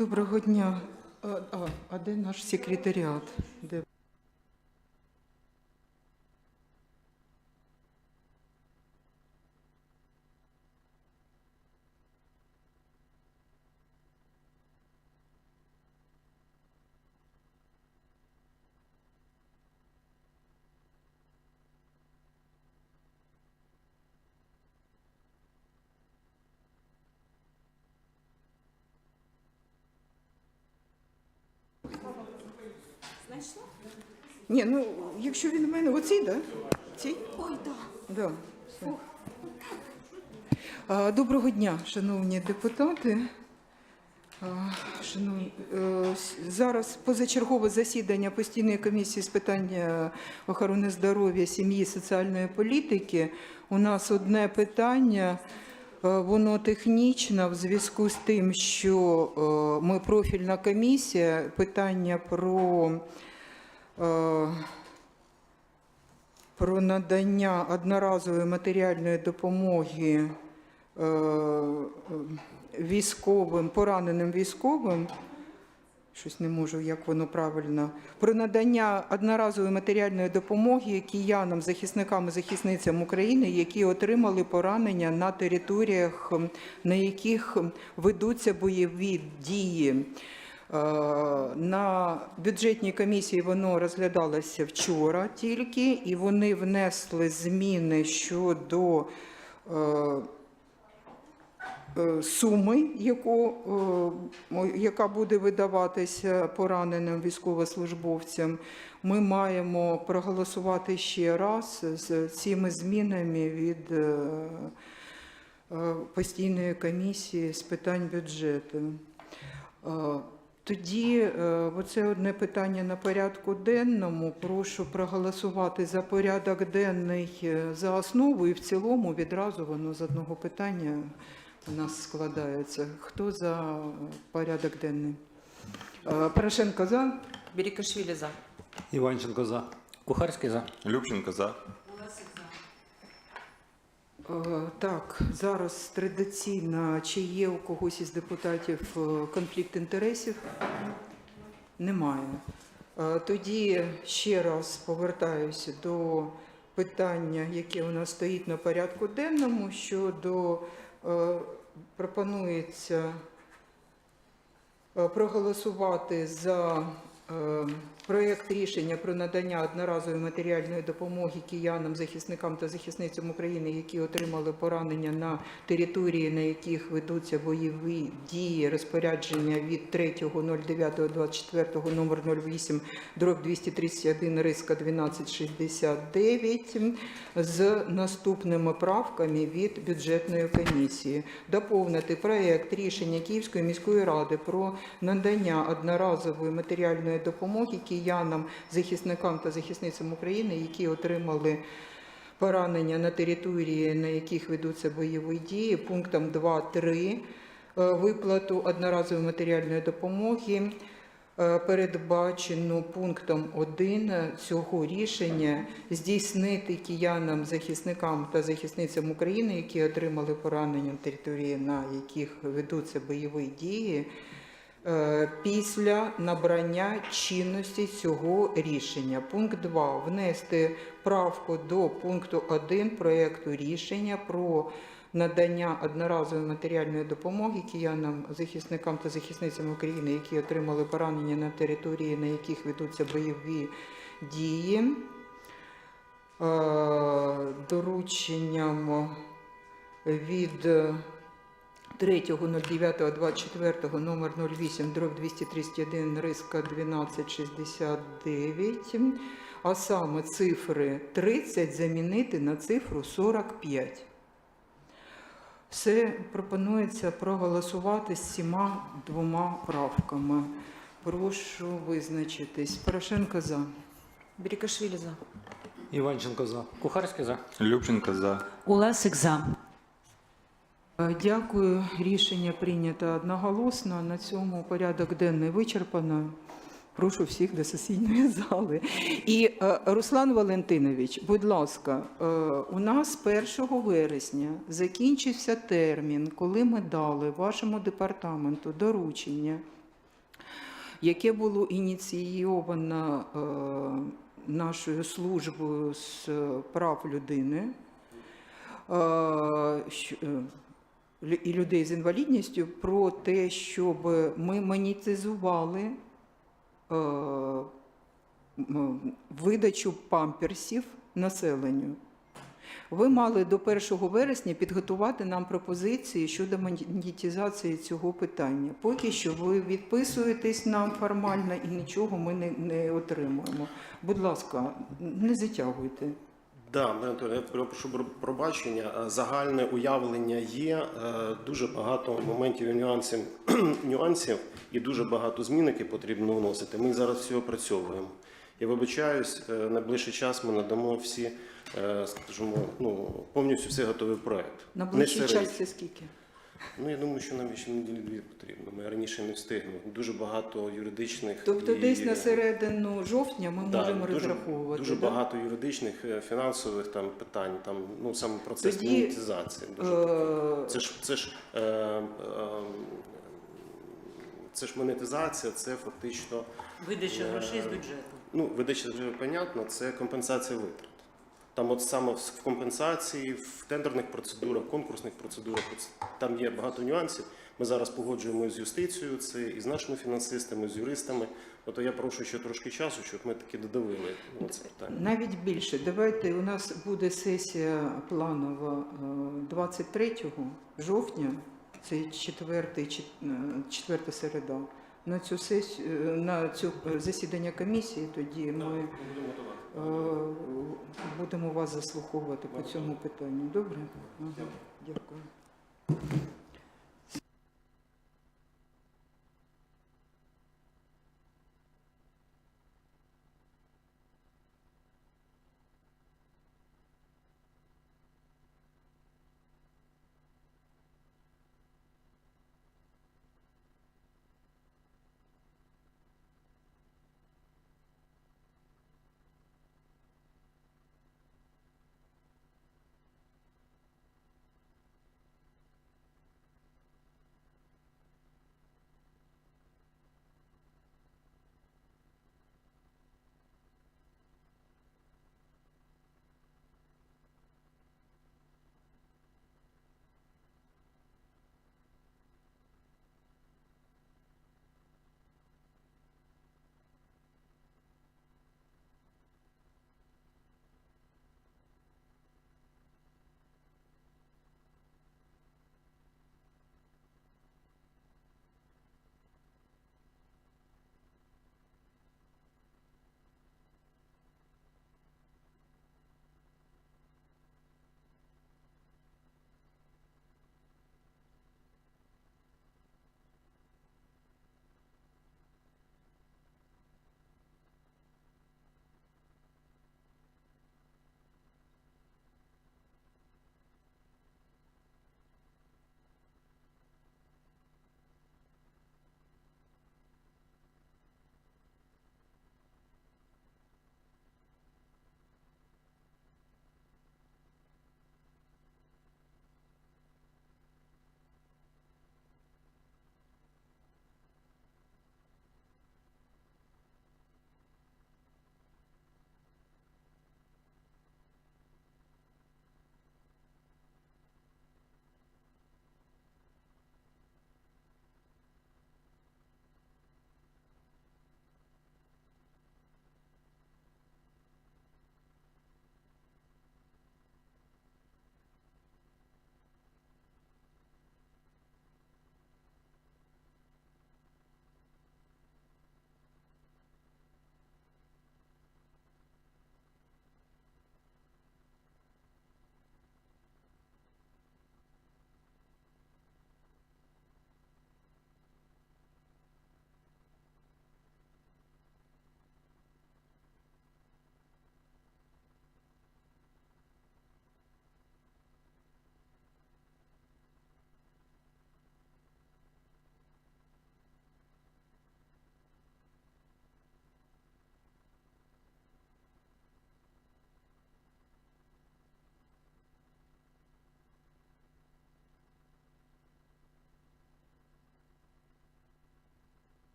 Доброго дня. А, а, де наш секретаріат? Знайшла? Ні, ну якщо він у мене оцій, да? Цій? Ой, так. Да. все. А, Доброго дня, шановні депутати. Шановні, е, зараз позачергове засідання постійної комісії з питання охорони здоров'я, сім'ї, соціальної політики. У нас одне питання. е, Воно технічне в зв'язку з тим, що е, ми профільна комісія, питання про е, про надання одноразової матеріальної допомоги е, е, військовим, пораненим військовим. Щось не можу, як воно правильно. Про надання одноразової матеріальної допомоги киянам, захисникам і захисницям України, які отримали поранення на територіях, на яких ведуться бойові дії. Е, На бюджетній комісії воно розглядалося вчора тільки, і вони внесли зміни щодо е, е, суми, яку, яка буде видаватися пораненим військовослужбовцям. Ми маємо проголосувати ще раз з цими змінами від постійної комісії з питань бюджету. Тоді е, оце одне питання на порядку денному. Прошу проголосувати за порядок денний е, за основу і в цілому відразу воно з одного питання у нас складається. Хто за порядок денний? Е, Порошенко за. Берікашвілі за. Іванченко за. Кухарський за. Любченко за. Е, Так, зараз традиційно, чи є у когось із депутатів е, конфлікт інтересів? Немає. Е, Тоді ще раз повертаюся до питання, яке у нас стоїть на порядку денному, щодо пропонується проголосувати за проєкт рішення про надання одноразової матеріальної допомоги киянам, захисникам та захисницям України, які отримали поранення на території, на яких ведуться бойові дії, розпорядження від 3.09.24 номер 08 дроб 231 риска 1269 з наступними правками від бюджетної комісії. Доповнити проєкт рішення Київської міської ради про надання одноразової матеріальної допомоги киянам, захисникам та захисницям України, які отримали поранення на території, на яких ведуться бойові дії, пунктом 2.3 е, виплату одноразової матеріальної допомоги е, передбачено пунктом 1 цього рішення здійснити киянам, захисникам та захисницям України, які отримали поранення на території, на яких ведуться бойові дії, після набрання чинності цього рішення. Пункт 2. Внести правку до пункту 1 проєкту рішення про надання одноразової матеріальної допомоги киянам, захисникам та захисницям України, які отримали поранення на території, на яких ведуться бойові дії. Е, Дорученням від 3.09.24 номер 08 дроб 231 риска 1269, а саме цифри 30 замінити на цифру 45. Все пропонується проголосувати з цими двома правками. Прошу визначитись. Порошенко за. Берікашвілі за. Іванченко за. Кухарський за. Любченко за. Уласик за. Е, Дякую. Рішення прийнято одноголосно. На цьому порядок денний вичерпано. Прошу всіх до сесійної зали. І е, Руслан Валентинович, будь ласка, е, у нас 1 вересня закінчився термін, коли ми дали вашому департаменту доручення яке було ініційовано нашою службою з прав людини і людей з інвалідністю про те, щоб ми монетизували е, видачу памперсів населенню. Ви мали до 1 вересня підготувати нам пропозиції щодо монетизації цього питання. Поки що ви відписуєтесь нам формально і нічого ми не, не отримуємо. Будь ласка, не затягуйте. Да, Анатоліївна, я прошу про- пробачення. Е, Загальне уявлення є. е, Дуже багато моментів і нюансів, нюансів і дуже багато змін, які потрібно вносити. Ми зараз всі опрацьовуємо. Я вибачаюсь, е, найближчий час ми надамо всі, скажімо, ну повністю все готовий проект. На ближчий час це скільки? Ну я думаю, що нам ще неділі дві потрібно. Ми раніше не встигнемо. Дуже багато юридичних Тобто і- десь на середину жовтня ми Да, можемо дуже, розраховувати. Дуже да? багато юридичних, е, фінансових там питань, там ну саме процес Тоді, монетизації. Дуже Е, це ж це ж е, е, це ж монетизація, це фактично Видача Е, грошей з бюджету. ну видача вже понятно, це компенсація витрат. Там, от саме в компенсації, в тендерних процедурах, конкурсних процедурах, там є багато нюансів. Ми зараз погоджуємо з юстицією це і з нашими фінансистами, з юристами. От я прошу ще трошки часу, щоб ми таки додавили на це питання. Навіть більше. Давайте у нас буде сесія планова е, 23 жовтня, це четвертий, е, четверта середа. На цю сесію, е, на цю е, засідання комісії тоді ми е, будемо вас заслуховувати по цьому питанню. Добре? Ага, Дякую.